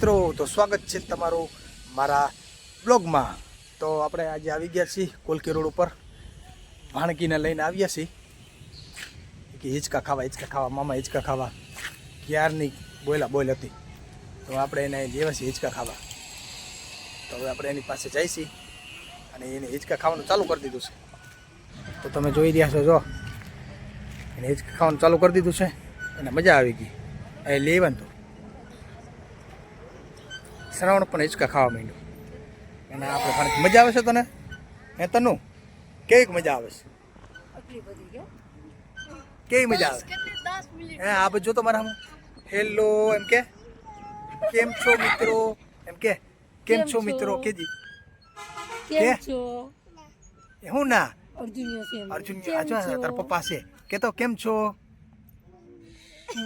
મિત્રો, તો સ્વાગત છે તમારું મારા બ્લોગમાં. તો આપણે આજે આવી ગયા છીએ કોલકી રોડ ઉપર. ભાણકીને લઈને આવ્યા છીએ. કે હિંચકા ખાવા હિંચકા ખાવા, મામા હિંચકા ખાવા. ક્યારની બોયલા બોલ હતી. તો આપણે એને લેવા છીએ હિંચકા ખાવા. તો હવે આપણે એની પાસે છીએ અને એને હિંચકા ખાવાનું ચાલુ કરી દીધું છે. તો તમે જોઈ રહ્યા છો, જો. એને હિંચકા ખાવાનું ચાલુ કરી દીધું છે. અને મજા આવી ગઈ. એ લેવાનું તો. શ્રાવણ પણ હિંચકા ખાવા માંડ્યું. અને આપણે પણ મજા આવે છે તને? હે તનું કેવી મજા આવે છે? કેવી મજા આવે? હે આ બધું તો મારા હેલો એમ કે? કેમ છો મિત્રો? એમ કે? કેમ છો? મિત્રો? કેજી? કેમ છો? એ હું ના? અર્જુન અર્જુન? તારા પપ્પા છે. કે તો કેમ છો?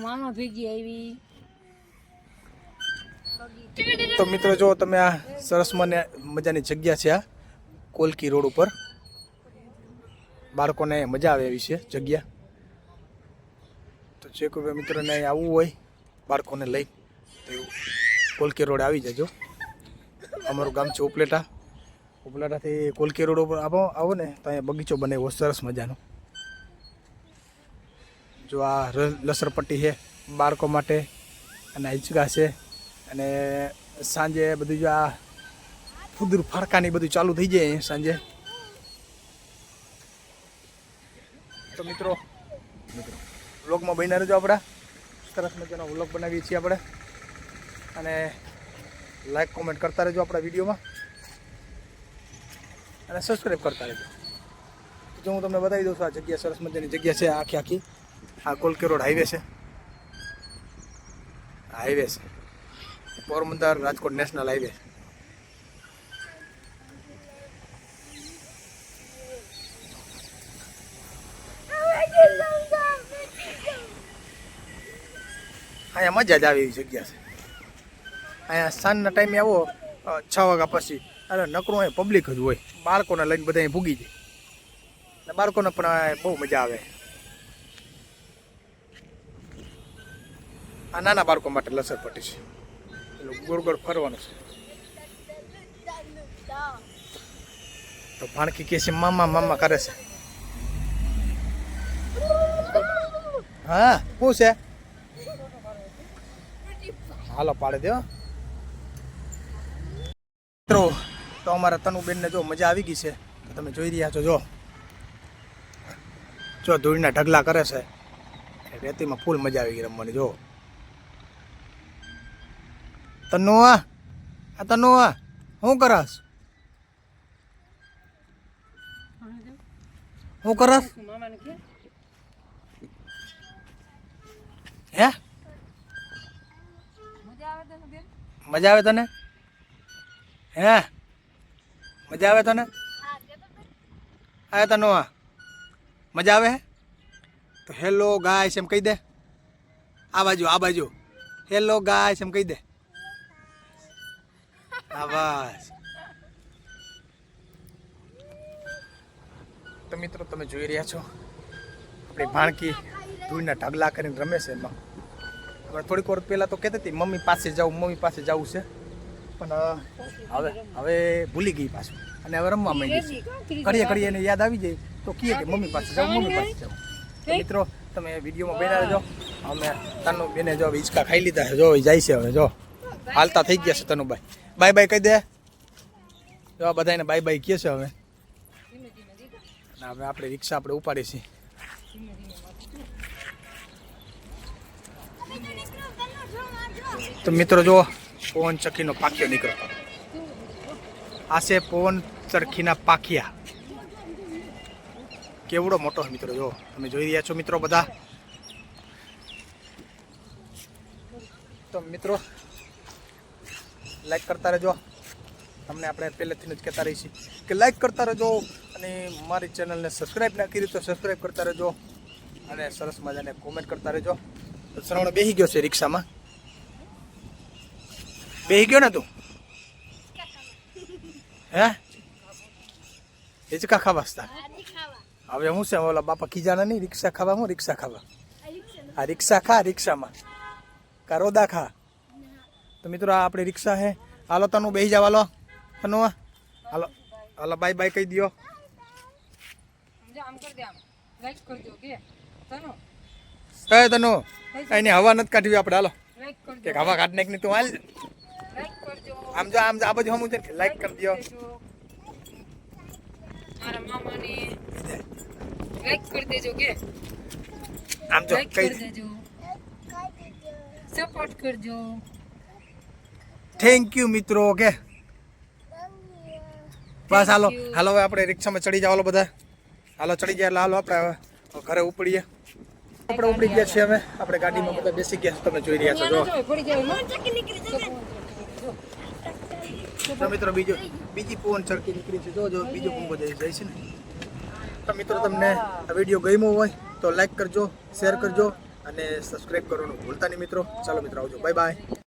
મામા ભેગી આવી. તો મિત્રો જો તમે આ સરસ મને મજાની જગ્યા છે આ કોલકી રોડ ઉપર. બાળકોને મજા આવે એવી છે જગ્યા. તો જે કોઈ મિત્રોને અહીં આવવું હોય, બાળકોને લઈ, તો કોલકી રોડ આવી જજો. અમારું ગામ છે ઉપલેટા. ઉપલેટાથી કોલકી રોડ ઉપર આવો આવો ને તો અહીંયા બગીચો બનાવ્યો સરસ મજાનો. જો આ લસરપટ્ટી છે બાળકો માટે અને હિંચકા છે. અને સાંજે બધું જો આ ફુદુર ફાડકાની બધું ચાલુ થઈ જાય સાંજે. તો મિત્રો મિત્રો, વ્લોગમાં બન્યા રહેજો આપણા. સરસ મજાનો વ્લોગ બનાવીએ છીએ આપણે. અને લાઈક કોમેન્ટ કરતા રહેજો આપણા વિડીયોમાં. અને સબસ્ક્રાઈબ કરતા રહેજો. જો હું તમને બતાવી દઉં છું, આ જગ્યા સરસ મજાની જગ્યા છે આખી આખી. આ કોલકે રોડ હાઈવે છે. હાઈવે છે. Porbandar Rajkot national highway. અહીંયા મજા જ આવે એવી જગ્યા છે. અહીંયા સાંજના ટાઈમે આવો છ વાગ્યા પછી. અરે નકરું અહીં પબ્લિક જ હોય. બાળકોને લઈને બધા અહીં ભૂગી જાય. અને બાળકોને પણ બહુ મજા આવે. આ નાના બાળકો માટે લસરપટ્ટી છે. પેલું ગોળ ગોળ ફરવાનું છે. તો ભાણકી કે છે, મામા મામા કરે છે. હા, શું છે? હાલો, પાડી દો મિત્રો, તો અમારા તનુબેનને જો મજા આવી ગઈ છે, તો તમે જોઈ રહ્યા છો, જો. જો ધૂળના ઢગલા કરે છે. રેતીમાં ફૂલ મજા આવી ગઈ રમવાની, જો. તનુ આ આ તનુ આ શું કરસ? શું કરસ? હે? મજા આવે તને? હે? મજા આવે તને? આ તનુઆ. મજા આવે તો હેલો ગાઈસ એમ કહી દે. આ બાજુ આ બાજુ. હેલો ગાઈસ એમ કહી દે. હા બસ તો મિત્રો, તમે જોઈ રહ્યા છો, આપણી ભાણકી ધૂળના ઢગલા કરીને રમે છે એમાં. હવે થોડીક વાર પહેલાં તો કહેતી હતી, મમ્મી પાસે જાઉં, મમ્મી પાસે જવું છે. પણ હવે હવે ભૂલી ગઈ પાછું. અને હવે રમવા માંડી ઘડીએ ઘડીએ એને યાદ આવી જાય તો કહીએ કે, મમ્મી પાસે જાઉં, મમ્મી પાસે જાઉં. મિત્રો, તમે વિડીયોમાં બેના રહેજો અમે તનુ બેને જો હિંચકા ખાઈ લીધા જો જાય છે હવે, જો. હાલતા થઈ ગયા છે તનુભાઈ. બાય બાય કહી દે. જો આ બધાને બાય બાય કહે છે હવે. હવે આપણે રિક્ષા આપણે ઉપાડીએ છીએ. તો મિત્રો જો પવન ચક્કીનો પાકિયો નીકળ્યો. આ છે પવન ચરખીના પાખિયા કેવડો મોટો મિત્રો જો તમે જોઈ રહ્યા છો મિત્રો બધા? તો મિત્રો લાઈક કરતા રહેજો. તમને આપણે પહેલેથી જ કહેતા છીએ કે લાઈક કરતા રહેજો અને મારી ચેનલને સબસ્ક્રાઈબ ના કરી તો સબસ્ક્રાઈબ કરતા રહેજો અને સરસ મજાને કોમેન્ટ કરતા રહેજો. તો શ્રવણ બેસી ગયો છે રિક્ષામાં. બેસી ગયો ને તું? હે? હિચકા ખાવા હતા હવે હું છે? ઓલા બાપા ખીજાના નહીં, રિક્ષા ખાવા હું, રિક્ષા ખાવા. આ રિક્ષા ખા, રિક્ષામાં. કા રોદા ખા? તો મિત્રો આ આપણી રિક્ષા છે. હાલો તનુ બેસી જાવ હાલો. તનુ હાલો. હાલો બાય બાય કહી દો એ તનુ એની હવા નથી કાઢવી આપણે હાલો. કે હવા કાઢ નાખ તું હાલ. લાઈક કરજો આમ જો આમ આ બધું હમું છે લાઈક કરી દો દેજો. મારા મામાને લાઈક કરી દેજો. કે આમ જો કહી દેજો સપોર્ટ કરજો. થેન્ક યુ મિત્રો ઓકે બસ હાલો. હાલો હવે આપણે રિક્ષામાં ચડી જાવ હાલો બધા. હાલો ચડી ગયા એટલે હાલો આપણે હવે ઘરે ઉપડીએ. આપણે ઉપડી ગયા છીએ અમે આપણે ગાડીમાં બધા બેસી ગયા તમે જોઈ રહ્યા છો જો. જાય. મિત્રો બીજો બીજી પવન ચડકી નીકળી છે. જો જો બીજો કુંભો જાય જાય છે ને. તો મિત્રો તમને આ વીડિયો ગમ્યો હોય તો લાઈક કરજો શેર કરજો અને સબસ્ક્રાઈબ કરવાનું ભૂલતા નહીં મિત્રો. ચાલો મિત્રો આવજો. Bye bye